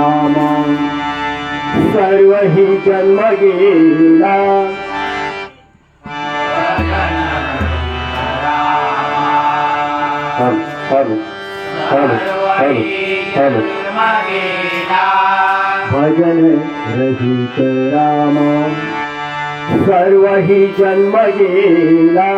नामा. सर्व ही जन्म गेला भजन रहित रामा. सर्व ही जन्म गेला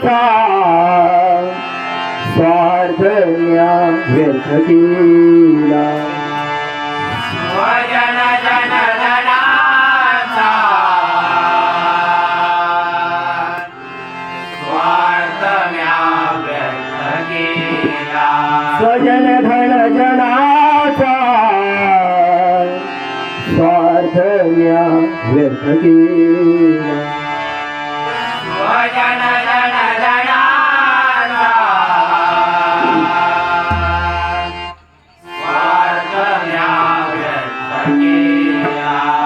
जनाचा स्वार्थ व्यर्थ केला स्वजन धन जनाचा. स्वार्थ व्यर्थ केला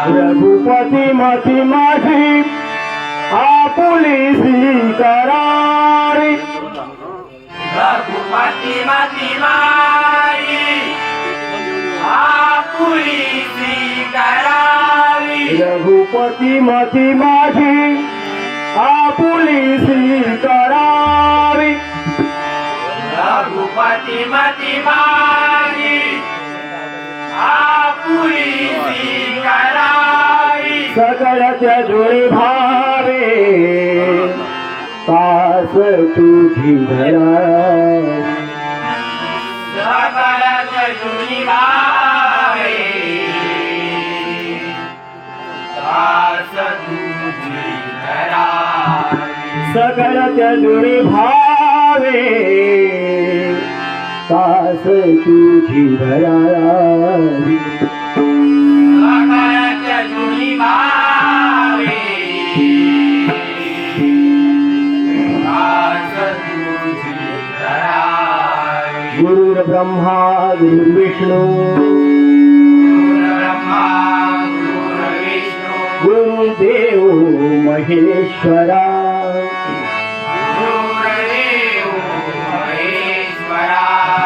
रघुपती मती माझी आपुलीसी करारी. रघुपती मती आपुलीसी करावी रघुपती मती माझी आपुलीसी करारी रघुपती मती आपुलीसी करावी. सकळच्या जुळी भावे कास तुझी तुझी सकळच्या जुळी भावे. कास तुझी धरा सकलच जुनी भावे. दास तुझी धरावी गुरुर् ब्रह्मा गुरुर्विष्णू ब्रह्मा गुरुर्विष्णू गुरुदेव महेश्वरा.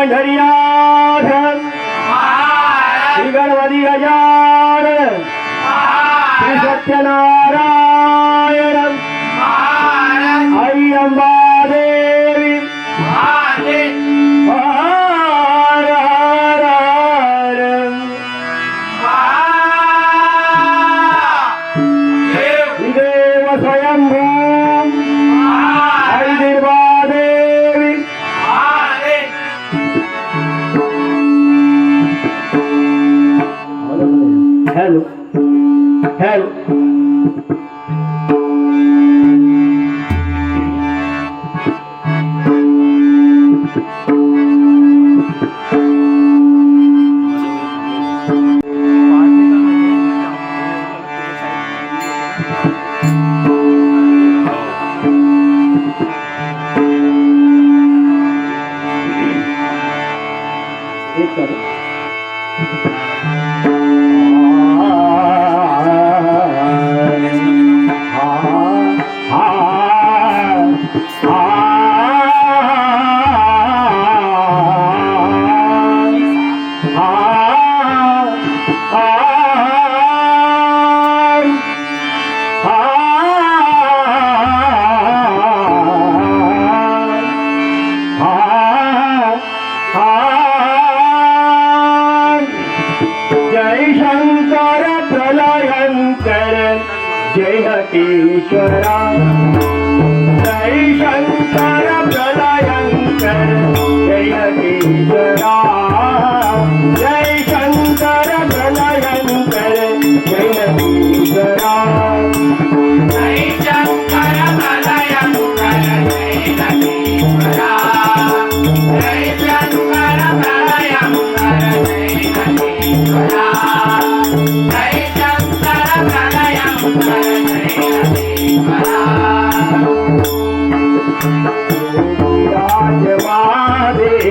உடனடியாக சிகரவதி கஜான சத்யநாராயணம் ஐயம்பாதேவி இதேவ சுயம்பூ Ah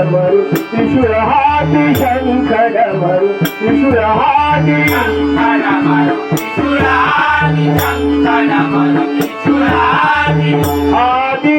శంకరమరు త్రిశురహాటి శంకరమరు త్రిశురహాటి శంకరమరు త్రిశురహాటి శంకరమరు త్రిశురహాటి ఆది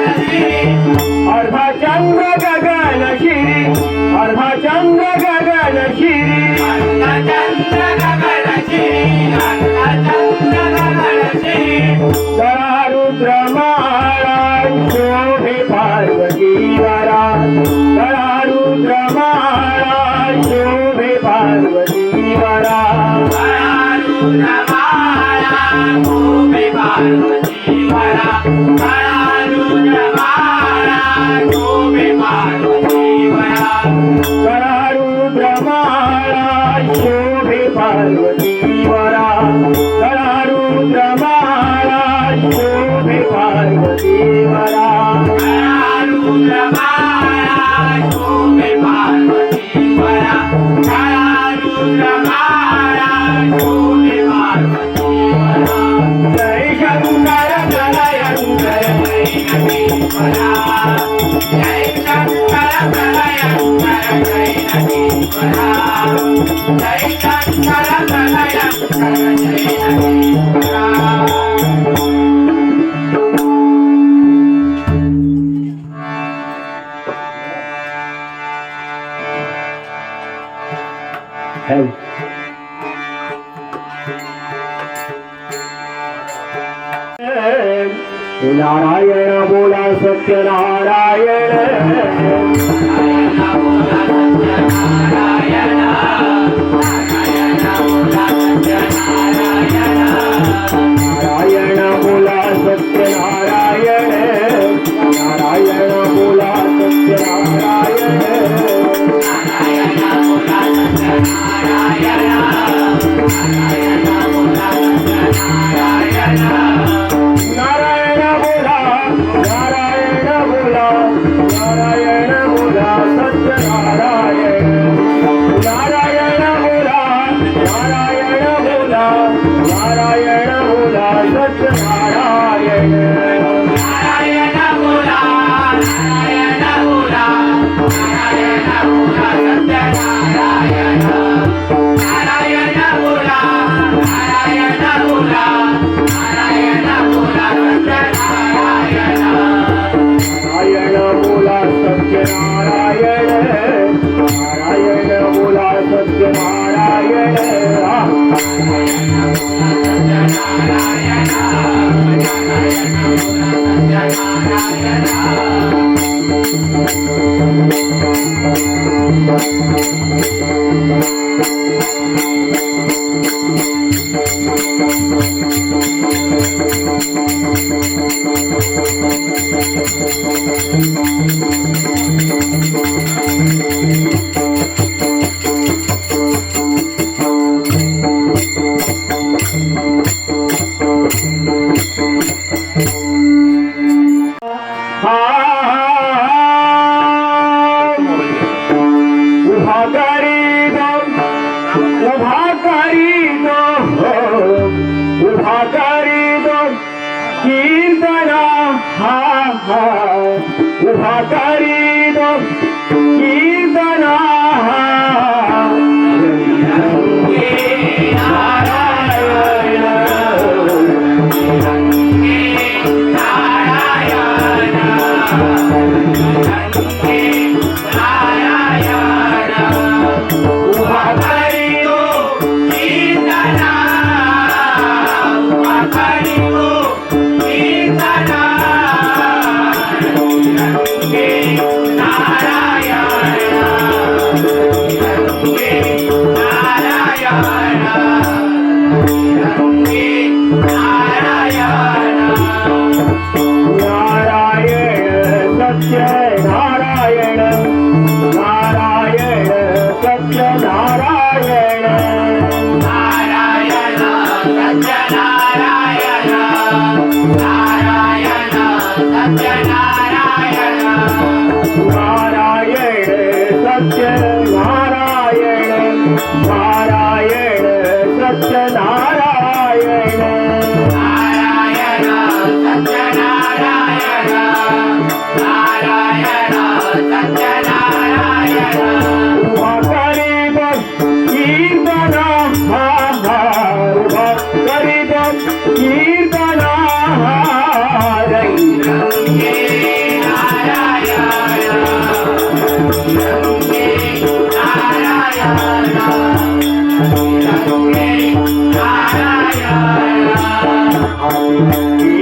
हाती अथ चंद्र गगन शिरी. अथ चंद्र गगन शिरी. अर्ध चंद्र गगन शिरी. अर्ध चंद्र गगन शिरी. रुद्र महाराज शोभे पार्वती वरा जरा रुद्र महाराज शोभे पार्वती वरा पार्वती वरा Thank you. Narayana ಬೋಲ Satyanarayana Narayana ಬೋಲ Satyanarayana Narayana ಬೋಲ Satyanarayana Narayana Satya Narayan Narayan Satya Narayan. Narayan Satya Narayan Narayan Satya Narayan. Thank you.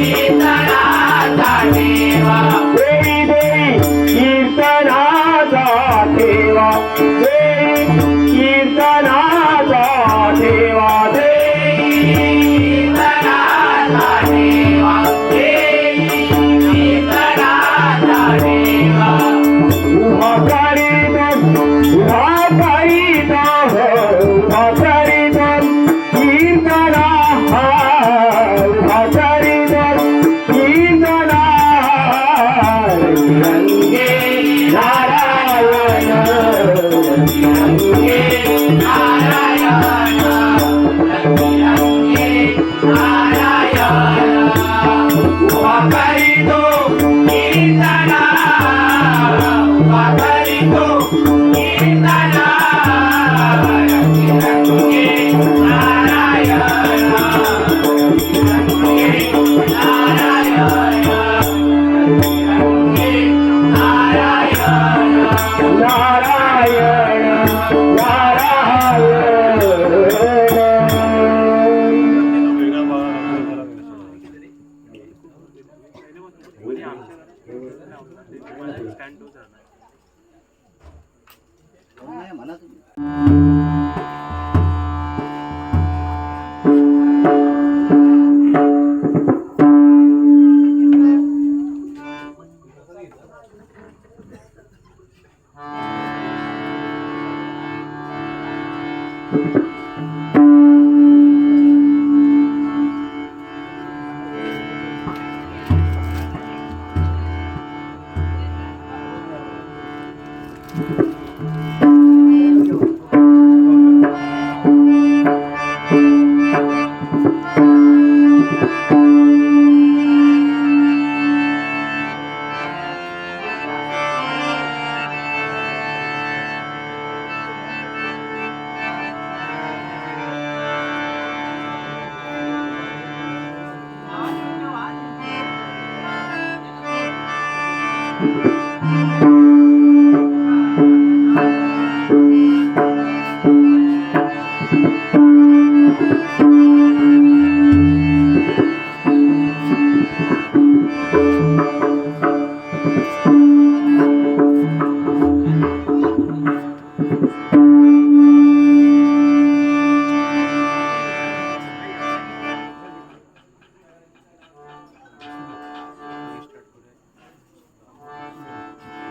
Sita Rata Deva Pre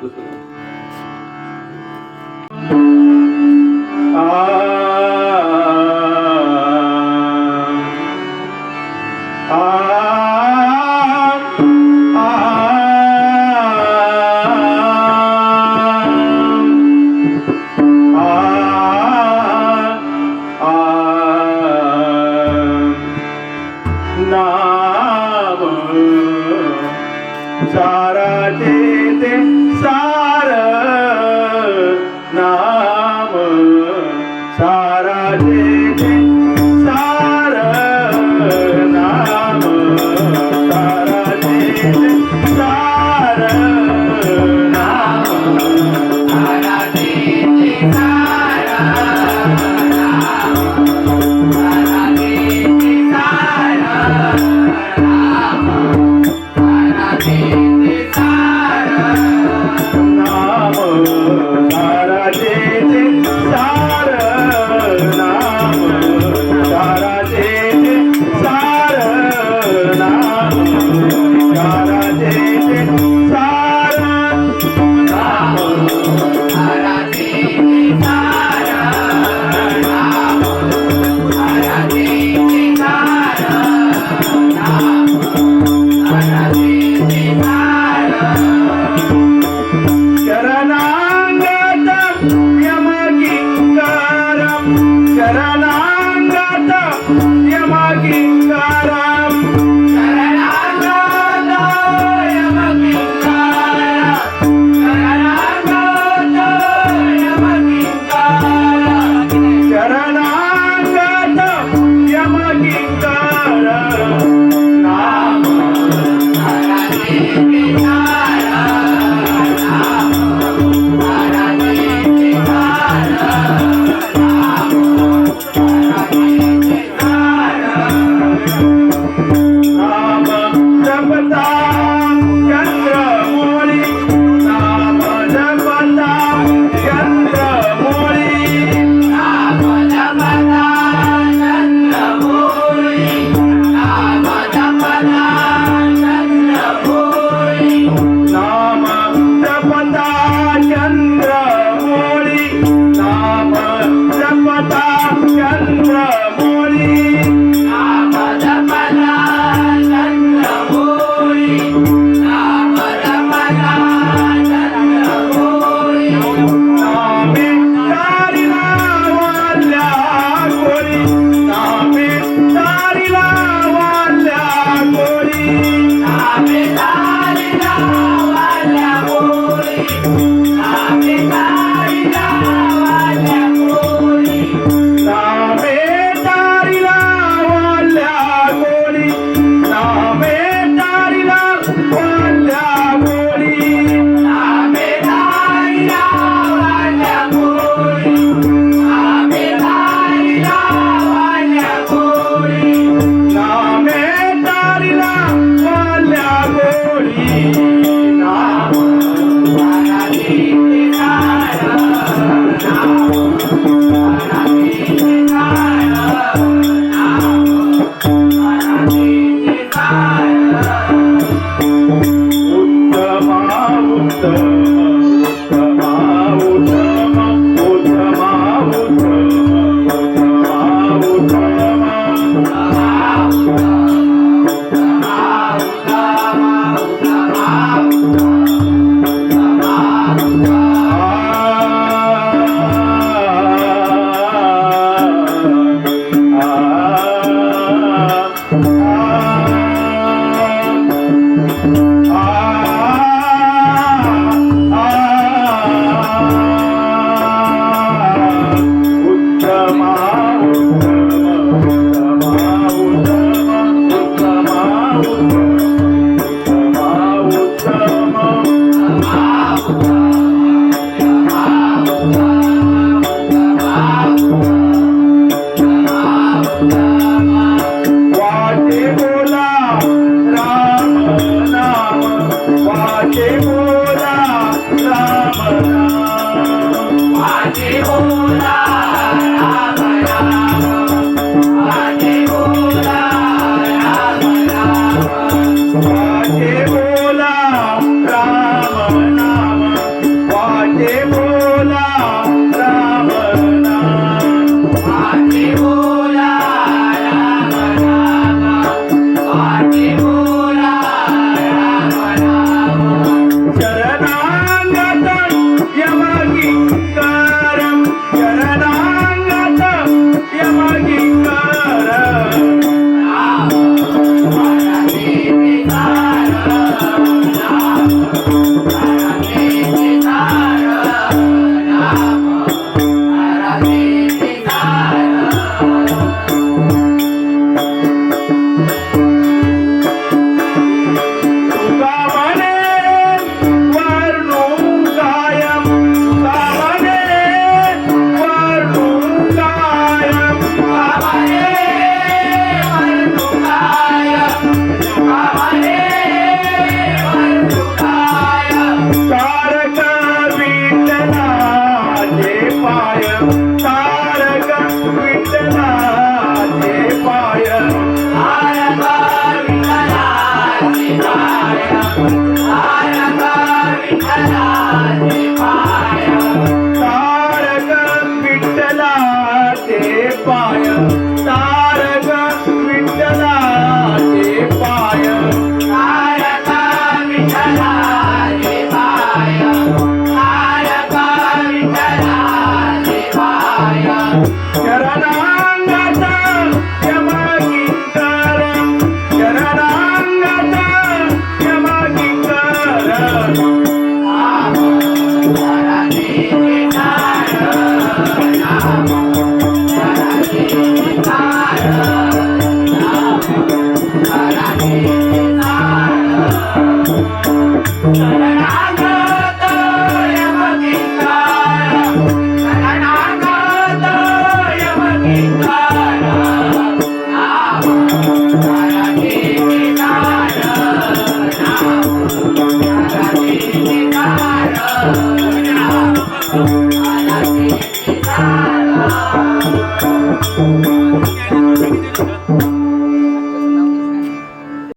Parvati नाम